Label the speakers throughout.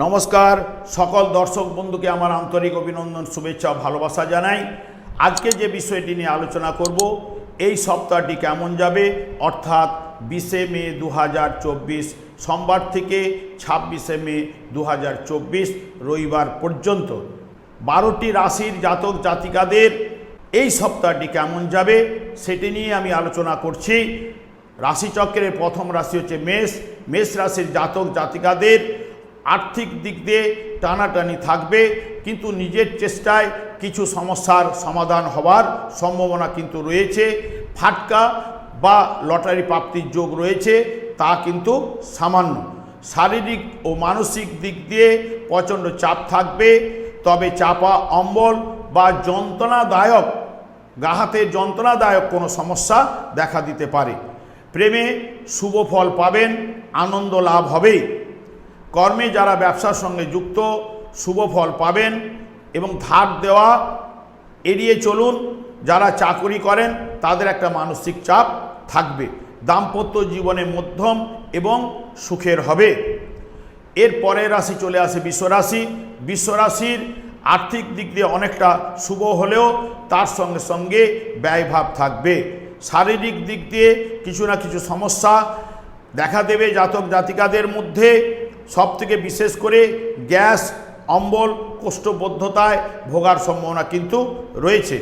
Speaker 1: নমস্কার, সকল দর্শক বন্ধুকে আমার আন্তরিক অভিনন্দন, শুভেচ্ছা ভালোবাসা জানাই। আজকে যে বিষয়টি নিয়ে আলোচনা করব, এই সপ্তাহটি কেমন যাবে? অর্থাৎ বিশে মে দু হাজার চব্বিশ, সোমবার থেকে ছাব্বিশে মে দু হাজার চব্বিশ, রবিবার পর্যন্ত। বারোটি রাশির জাতক জাতিকাদের এই সপ্তাহটি কেমন যাবে, সেটি নিয়ে আমি আলোচনা করছি। রাশিচক্রের প্রথম রাশি হচ্ছে মেষ। মেষ রাশির জাতক জাতিকাদের আর্থিক দিক দিয়ে টানাটানি থাকবে, কিন্তু নিজের চেষ্টায় কিছু সমস্যার সমাধান হওয়ার সম্ভাবনা কিন্তু রয়েছে। ফাটকা বা লটারি প্রাপ্তির যোগ রয়েছে, তা কিন্তু সামান্য। শারীরিক ও মানসিক দিক দিয়ে প্রচণ্ড চাপ থাকবে, তবে চাপা অম্বল বা যন্ত্রণাদায়ক, গাহাতে যন্ত্রণাদায়ক কোনো সমস্যা দেখা দিতে পারে। প্রেমে শুভ ফল পাবেন, আনন্দ লাভ হবে কর্মে যারা ব্যবসার সঙ্গে যুক্ত, শুভ ফল পাবেন এবং ধার দেওয়া এড়িয়ে চলুন। যারা চাকরি করেন, তাদের একটা মানসিক চাপ থাকবে। দাম্পত্য জীবনে মধ্যম এবং সুখের হবে। এর পরের রাশি চলে আসে বিশ্বরাশি। বিশ্বরাশির আর্থিক দিক দিয়ে অনেকটা শুভ হলেও তার সঙ্গে সঙ্গে ব্যয়ভাব থাকবে। শারীরিক দিক দিয়ে কিছু না কিছু সমস্যা দেখা দেবে জাতক জাতিকাদের মধ্যে। সবথেকে বিশেষ করে গ্যাস, অম্বল, কোষ্ঠবদ্ধতায় ভোগার সম্ভাবনা কিন্তু রয়েছে।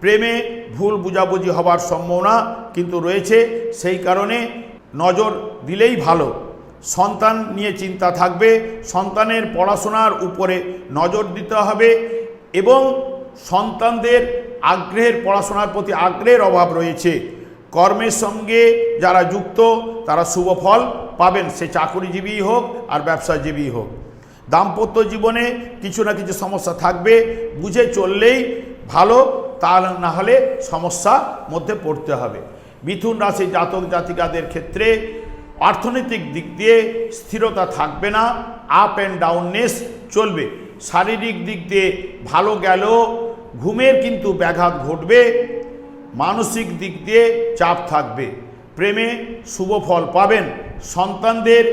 Speaker 1: প্রেমে ভুল বুঝাবুঝি হবার সম্ভাবনা কিন্তু রয়েছে। সেই কারণে নজর দিলেই ভালো। সন্তান নিয়ে চিন্তা থাকবে। সন্তানের পড়াশোনার উপরে নজর দিতে হবে এবং সন্তানদের আগ্রহের, পড়াশোনার প্রতি আগ্রহের অভাব রয়েছে। কর্মের সঙ্গে যারা যুক্ত, তারা শুভ ফল পাবেন, সে চাকরিজীবী হোক আর ব্যবসাজীবী হোক। দাম্পত্য জীবনে কিছু না কিছু সমস্যা থাকবে, বুঝে চললেই ভালো, তা না হলে সমস্যা মধ্যে পড়তে হবে। মিথুন রাশি জাতক জাতিকাদের ক্ষেত্রে অর্থনৈতিক দিক দিয়ে স্থিরতা থাকবে না আপ অ্যান্ড ডাউননেস চলবে। শারীরিক দিক দিয়ে ভালো গেল ঘুমের কিন্তু ব্যাঘাত ঘটবে, মানসিক দিক দিয়ে চাপ থাকবে। প্রেমে শুভ ফল পাবেন সন্তানদের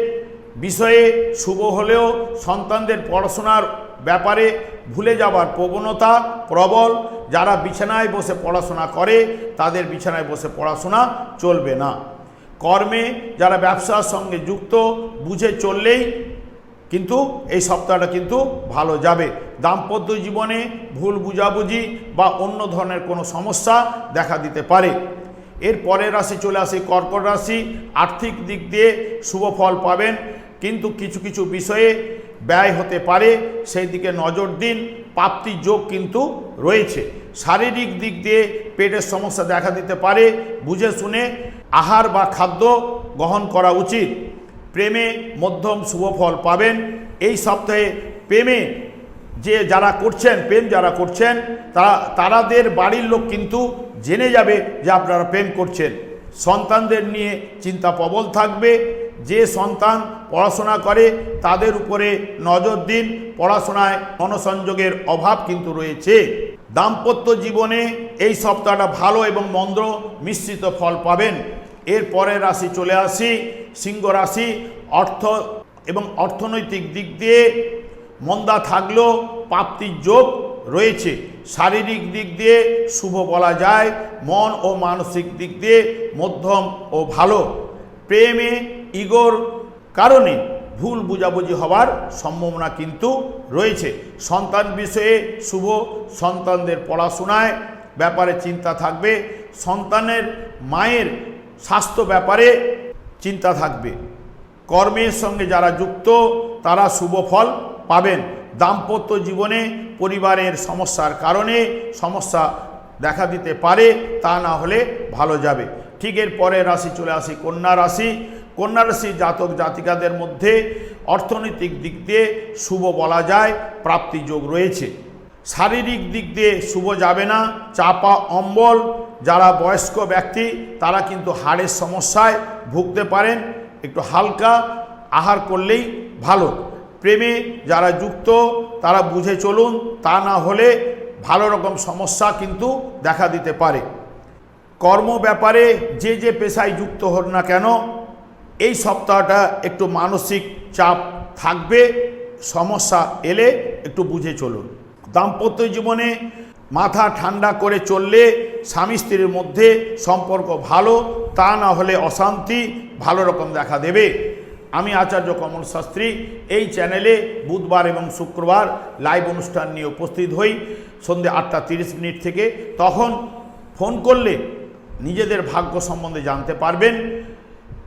Speaker 1: বিষয়ে শুভ হলেও সন্তানদের পড়াশোনার ব্যাপারে ভুলে যাবার প্রবণতা প্রবল। যারা বিছানায় বসে পড়াশোনা করে, তাদের বিছানায় বসে পড়াশোনা চলবে না। কর্মে যারা ব্যবসার সঙ্গে যুক্ত, বুঝে চললেই কিন্তু এই সপ্তাহটা কিন্তু ভালো যাবে। দাম্পত্য জীবনে ভুল বুঝাবুঝি বা অন্য ধরনের কোনো সমস্যা দেখা দিতে পারে। এর পরের রাশি চলে আসে কর্কট রাশি। আর্থিক দিক দিয়ে শুভ ফল পাবেন, কিন্তু কিছু কিছু বিষয়ে ব্যয় হতে পারে। সেই দিকে নজর দিন, প্রাপ্তি যোগ কিন্তু রয়েছে। শারীরিক দিক দিয়ে পেটের সমস্যা দেখা দিতে পারে, বুঝে শুনে আহার বা খাদ্য গ্রহণ করা উচিত। প্রেমে মধ্যম শুভ ফল পাবেন। এই সপ্তাহে প্রেমে যে যারা করছেন, প্রেম যারা করছেন, তারা, তারাদের বাড়ির লোক কিন্তু জেনে যাবে যে আপনারা প্রেম করছেন। সন্তানদের নিয়ে চিন্তা প্রবল থাকবে। যে সন্তান পড়াশোনা করে, তাদের উপরে নজর দিন। পড়াশোনায় মনসংযোগের অভাব কিন্তু রয়েছে। দাম্পত্য জীবনে এই সপ্তাহটা ভালো এবং মন্দ মিশ্রিত ফল পাবেন। এর পরের রাশি চলে আসি, সিংহ রাশি। অর্থ এবং অর্থনৈতিক দিক দিয়ে মন্দা থাকলেও প্রাপ্তির যোগ রয়েছে। শারীরিক দিক দিয়ে শুভ বলা যায়, মন ও মানসিক দিক দিয়ে মধ্যম ও ভালো। প্রেমে ইগোর কারণে ভুল বুঝাবুঝি হওয়ার সম্ভাবনা কিন্তু রয়েছে। সন্তান বিষয়ে শুভ, সন্তানদের পড়াশোনায় ব্যাপারে চিন্তা থাকবে, সন্তানের মায়ের স্বাস্থ্য ব্যাপারে চিন্তা থাকবে। কর্মের সঙ্গে যারা যুক্ত, তারা শুভ ফল পাবেন। দাম্পত্য জীবনে পরিবারের সমস্যার কারণে সমস্যা দেখা দিতে পারে, তা না হলে ভালো যাবে। ঠিক এর পরে রাশি চলে আসি কন্যা রাশি। কন্যা রাশি জাতক জাতিকাদের মধ্যে অর্থনৈতিক দিক দিয়ে শুভ বলা যায়, প্রাপ্তি যোগ রয়েছে। শারীরিক দিক দিয়ে শুভ যাবে না, চাপা, অম্বল। যারা বয়স্ক ব্যক্তি, তারা কিন্তু হাড়ের সমস্যায় ভুগতে পারেন। একটু হালকা আহার করলেই ভালো। প্রেমে যারা যুক্ত, তারা বুঝে চলুন, তা না হলে ভালো রকম সমস্যা কিন্তু দেখা দিতে পারে। কর্ম ব্যাপারে যে যে পেশায় যুক্ত হন না কেন, এই সপ্তাহটা একটু মানসিক চাপ থাকবে, সমস্যা এলে একটু বুঝে চলুন। দাম্পত্য জীবনে মাথা ঠান্ডা করে চললে স্বামী স্ত্রীর মধ্যে সম্পর্ক ভালো, তা না হলে অশান্তি ভালো রকম দেখা দেবে। আমি আচার্য কমল শাস্ত্রী এই চ্যানেলে বুধবার এবং শুক্রবার লাইভ অনুষ্ঠান নিয়ে উপস্থিত হই। সন্ধ্যে আটটা তিরিশ মিনিট থেকে। তখন ফোন করলে নিজেদের ভাগ্য সম্বন্ধে জানতে পারবেন।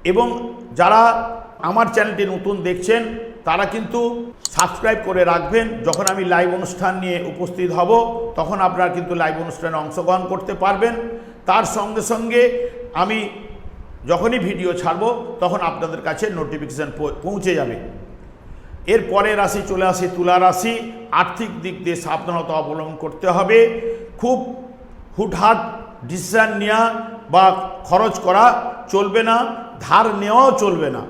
Speaker 1: এবং যারা আমার চ্যানেলটি নতুন দেখছেন, তারা কিন্তু সাবস্ক্রাইব করে রাখবেন। যখন আমি লাইভ অনুষ্ঠান নিয়ে উপস্থিত হব, তখন আপনারা কিন্তু লাইভ অনুষ্ঠানে অংশগ্রহণ করতে পারবেন। তার সঙ্গে সঙ্গে আমি যখনই ভিডিও ছাড়ব, তখন আপনাদের কাছে নোটিফিকেশান পৌঁছে যাবে। এর পরে রাশি চলে আসে তুলা রাশি। আর্থিক দিক দিয়ে সাবধানতা অবলম্বন করতে হবে। খুব হুটহাট ডিসিশান নেওয়া বা খরচ করা চলবে না, ধার নেওয়াও চলবে না।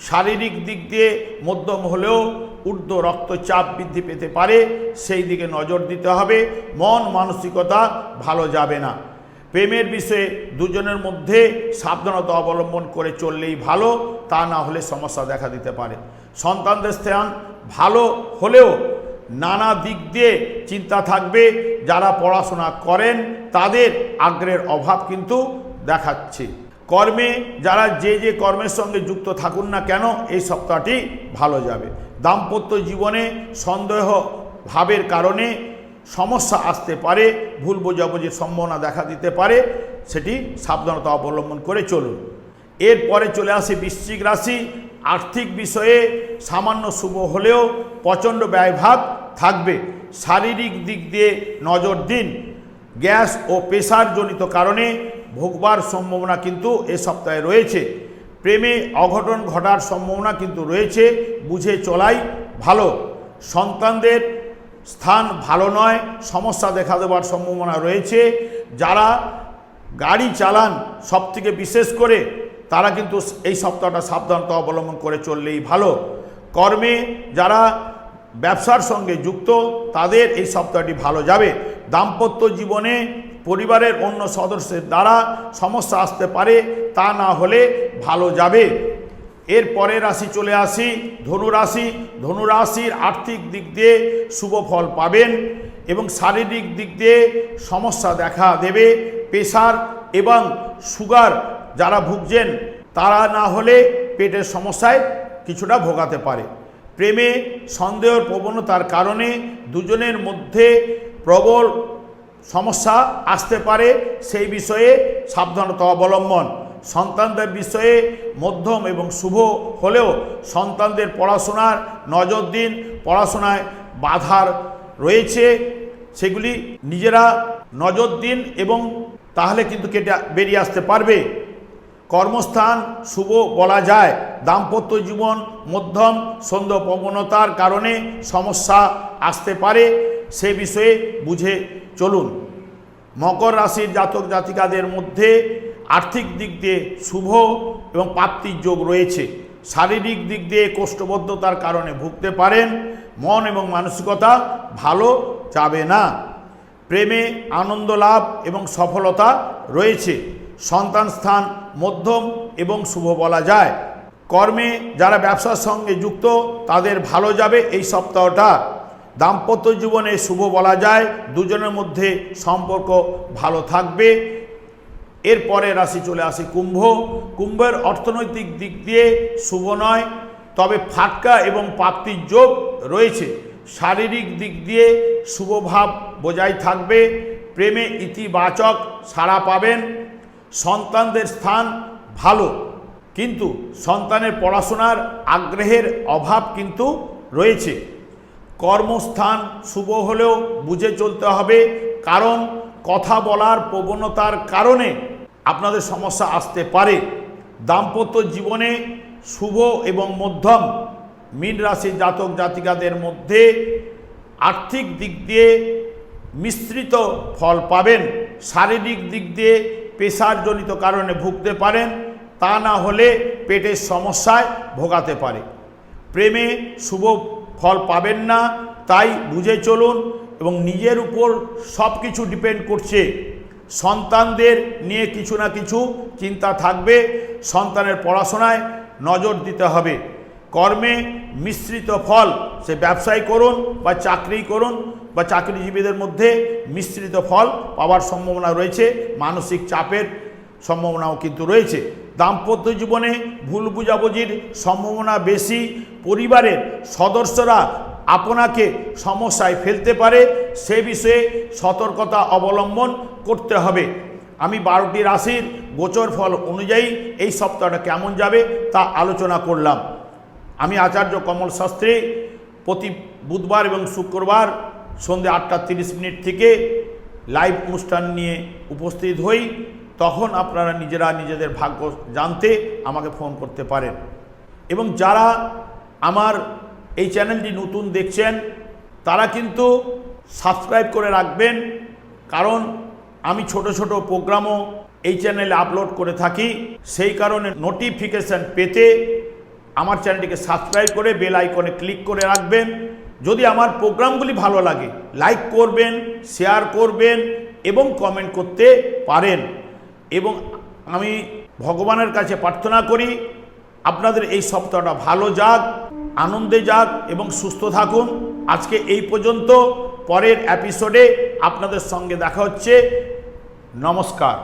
Speaker 1: শারীরিক দিক দিয়ে মধ্যম হলেও ঊর্ধ্ব রক্তচাপ বৃদ্ধি পেতে পারে, সেই দিকে নজর দিতে হবে। মন মানসিকতা ভালো যাবে না। প্রেমের বিষয়ে দুজনের মধ্যে সাবধানতা অবলম্বন করে চললেই ভালো, তা না হলে সমস্যা দেখা দিতে পারে। সন্তানদের স্থান ভালো হলেও নানা দিক দিয়ে চিন্তা থাকবে, যারা পড়াশোনা করেন তাদের আগ্রহের অভাব কিন্তু দেখাচ্ছে। কর্মে যারা যে যে কর্মের সঙ্গে যুক্ত থাকুন না কেন, এই সপ্তাহটি ভালো যাবে। দাম্পত্য জীবনে সন্দেহ ভাবের কারণে সমস্যা আসতে পারে, ভুল বোঝাবুঝির সম্ভাবনা দেখা দিতে পারে, সেটি সাবধানতা অবলম্বন করে চলুন। এরপরে চলে আসে বৃশ্চিক রাশি, আর্থিক বিষয়ে সামান্য শুভ হলেও প্রচণ্ড ব্যয়ভাব থাকবে। শারীরিক দিক দিয়ে নজর দিন। গ্যাস ও প্রেশারজনিত কারণে ভোগবার সম্ভাবনা কিন্তু এ সপ্তাহে রয়েছে। প্রেমে অঘটন ঘটার সম্ভাবনা কিন্তু রয়েছে, বুঝে চলাই ভালো। সন্তানদের স্থান ভালো নয়, সমস্যা দেখা দেওয়ার সম্ভাবনা রয়েছে। যারা গাড়ি চালান সব থেকে বিশেষ করে, তারা কিন্তু এই সপ্তাহটা সাবধানতা অবলম্বন করে চললেই ভালো। কর্মে যারা ব্যবসার সঙ্গে যুক্ত, তাদের এই সপ্তাহটি ভালো যাবে। দাম্পত্য জীবনে পরিবারের অন্য সদস্যের দ্বারা সমস্যা আসতে পারে, তা না হলে ভালো যাবে। এর পরের রাশি চলে আসি, ধনুরাশি। ধনুরাশির আর্থিক দিক দিয়ে শুভ ফল পাবেন এবং শারীরিক দিক দিয়ে সমস্যা দেখা দেবে। প্রেশার এবং সুগার যারা ভুগছেন, তারা না হলে পেটের সমস্যায় কিছুটা ভোগাতে পারে। প্রেমে সন্দেহের প্রবণতার কারণে দুজনের মধ্যে প্রবল সমস্যা আসতে পারে। সেই বিষয়ে সাবধানতা অবলম্বন। সন্তানদের বিষয়ে মধ্যম এবং শুভ হলেও সন্তানদের পড়াশোনার নজর দিন, পড়াশোনায় বাধার রয়েছে, সেগুলি নিজেরা নজর দিন এবং তাহলে কিন্তু কেটে বেরিয়ে আসতে পারবে। কর্মস্থান শুভ বলা যায়। দাম্পত্য জীবন মধ্যম, সন্দেহ প্রবণতার কারণে সমস্যা আসতে পারে, সে বিষয়ে বুঝে চলুন। মকর রাশির জাতক জাতিকাদের মধ্যে আর্থিক দিক দিয়ে শুভ এবং প্রাপ্তির যোগ রয়েছে। শারীরিক দিক দিয়ে কোষ্ঠবদ্ধতার কারণে ভুগতে পারেন, মন এবং মানসিকতা ভালো যাবে না। প্রেমে আনন্দ লাভ এবং সফলতা রয়েছে। সন্তান স্থান মধ্যম এবং শুভ বলা যায়। কর্মে যারা ব্যবসার সঙ্গে যুক্ত, তাদের ভালো যাবে এই সপ্তাহটা। দাম্পত্য জীবনে শুভ বলা যায়। দুজনের মধ্যে সম্পর্ক ভালো থাকবে। এরপরে রাশি চলে আসে কুম্ভ। কুম্ভের অর্থনৈতিক দিক দিয়ে শুভ নয়, তবে ফাটকা এবং প্রাপ্তির যোগ রয়েছে। শারীরিক দিক দিয়ে শুভভাব বজায় থাকবে। প্রেমে ইতিবাচক সাড়া পাবেন। সন্তানদের স্থান ভালো, কিন্তু সন্তানের পড়াশোনার আগ্রহের অভাব কিন্তু রয়েছে। কর্মস্থান শুভ হলেও বুঝে চলতে হবে, কারণ কথা বলার প্রবণতার কারণে আপনাদের সমস্যা আসতে পারে। দাম্পত্য জীবনে শুভ এবং মধ্যম মীন রাশির জাতক জাতিকাদের মধ্যে আর্থিক দিক দিয়ে মিশ্রিত ফল পাবেন। শারীরিক দিক দিয়ে পেশারজনিত কারণে ভুগতে পারেন। তা না হলে পেটের সমস্যায় ভোগাতে পারে। প্রেমে শুভ ফল পাবেন না, তাই বুঝে চলুন এবং নিজের উপর সব কিছু ডিপেন্ড করছে। সন্তানদের নিয়ে কিছু না কিছু চিন্তা থাকবে, সন্তানের পড়াশোনায় নজর দিতে হবে। কর্মে মিশ্রিত ফল, সে ব্যবসায় করুন বা চাকরি করুন বা চাকরিজীবীদের মধ্যে মিশ্রিত ফল পাওয়ার সম্ভাবনা রয়েছে, মানসিক চাপের সম্ভাবনাও কিন্তু রয়েছে। দাম্পত্য জীবনে ভুল বুঝাবুঝির সম্ভাবনা বেশি, পরিবারের সদস্যরা আপনাকে সমস্যায় ফেলতে পারে, সে বিষয়ে সতর্কতা অবলম্বন করতে হবে। আমি বারোটি রাশির গোচর ফল অনুযায়ী এই সপ্তাহটা কেমন যাবে তা আলোচনা করলাম। আমি আচার্য কমল শাস্ত্রী, প্রতি বুধবার এবং শুক্রবার সন্ধ্যে আটটা তিরিশ মিনিট থেকে লাইভ অনুষ্ঠান নিয়ে উপস্থিত হই। তখন আপনারা নিজেরা নিজেদের ভাগ্য জানতে আমাকে ফোন করতে পারেন। এবং যারা আমার এই চ্যানেলটি নতুন দেখছেন, তারা কিন্তু সাবস্ক্রাইব করে রাখবেন, কারণ আমি ছোট ছোট প্রোগ্রামও এই চ্যানেলে আপলোড করে থাকি। সেই কারণে নোটিফিকেশান পেতে আমার চ্যানেলটিকে সাবস্ক্রাইব করে বেল আইকনে ক্লিক করে রাখবেন। যদি আমার প্রোগ্রামগুলি ভালো লাগে লাইক করবেন শেয়ার করবেন এবং কমেন্ট করতে পারেন। এবং আমি ভগবানের কাছে প্রার্থনা করি, আপনাদের এই সপ্তাহটা ভালো যাক। আনন্দে যাক এবং সুস্থ থাকুন। আজকে এই পর্যন্ত। পরের এপিসোডে আপনাদের সঙ্গে দেখা হচ্ছে। নমস্কার।